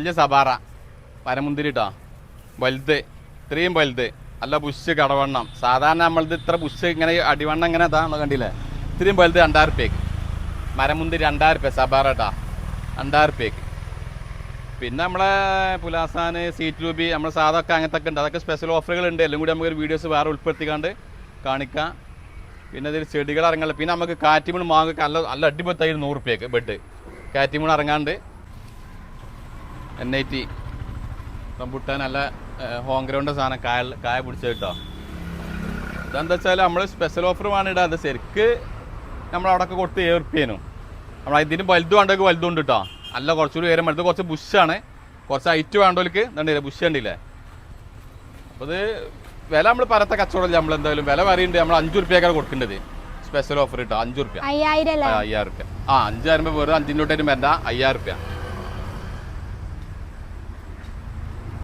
വലിയ സബാറ പരമുന്തിരി കേട്ടോ വലുത്. ഇത്രയും വലുത്. നല്ല ബുഷ് കടവണ്ണം. സാധാരണ നമ്മളത് ഇത്ര ബുഷ് ഇങ്ങനെ അടിവണ്ണം ഇങ്ങനെ ഇതാണോ കണ്ടില്ലേ? ഇത്രയും വലുത് രണ്ടായിരം റുപ്യക്ക് മരമുന്തിരി രണ്ടായിരം റുപ്യ സബാറ കേട്ടോ രണ്ടായിരം റുപ്യക്ക് പിന്നെ നമ്മളെ പുലാസാന് സീറ്റ് രൂപി നമ്മളെ സാധാ ഒക്കെ അങ്ങനത്തെ ഒക്കെ ഉണ്ട്. അതൊക്കെ സ്പെഷ്യൽ ഓഫറുകൾ ഉണ്ട്. എല്ലാം കൂടി നമുക്ക് വീഡിയോസ് വേറെ ഉൾപ്പെടുത്തിക്കാണ്ട് കാണിക്കാം. പിന്നെ അതിൽ ചെടികൾ ഇറങ്ങാനുള്ള പിന്നെ നമുക്ക് കാറ്റിമൂൺ മാങ്ങ നല്ല നല്ല അടിപൊളി നൂറ് റുപ്യക്ക് ബെഡ് കാറ്റിമൂൺ ഇറങ്ങാണ്ട് എൻ ഐ ടി റംബുട്ടാൻ നല്ല ഹോം ഗ്രൗണ്ട് സാധനം. കായ കായ പിടിച്ചത് കേട്ടോ ഇതെന്താ വെച്ചാൽ നമ്മൾ സ്പെഷ്യൽ ഓഫർ വേണിടാ അത് ശരിക്ക് നമ്മൾ അവിടെ ഒക്കെ കൊടുത്ത് ഏർപ്പിയനു നമ്മൾ ഇതിന് വലുതും വേണ്ടവർക്ക് വലുതും ഉണ്ട് കേട്ടോ അല്ല കുറച്ചുകൂടി ഉയരം. വേണ്ടത് കുറച്ച് ബുഷാണ്. കുറച്ച് ഹൈറ്റ് വേണ്ടവർക്ക് കണ്ടില്ലേ ബുഷ് ഉണ്ടല്ലേ അപ്പോൾ ഇത് വില നമ്മൾ പരത്തെ കച്ചവടമില്ല. നമ്മൾ എന്തായാലും വില പറയുന്നുണ്ട് നമ്മൾ അഞ്ച് റുപ്യക്കാണ് കൊടുക്കേണ്ടത്. സ്പെഷ്യൽ ഓഫർ കിട്ടുക അഞ്ച് റുപ്യ. അയ്യായിരം റുപ്യ. ആ അഞ്ചായിരം രൂപ വെറും അഞ്ചിന്റെ തൊട്ടായിട്ട് വരണ്ട അയ്യായിരം റുപ്യ.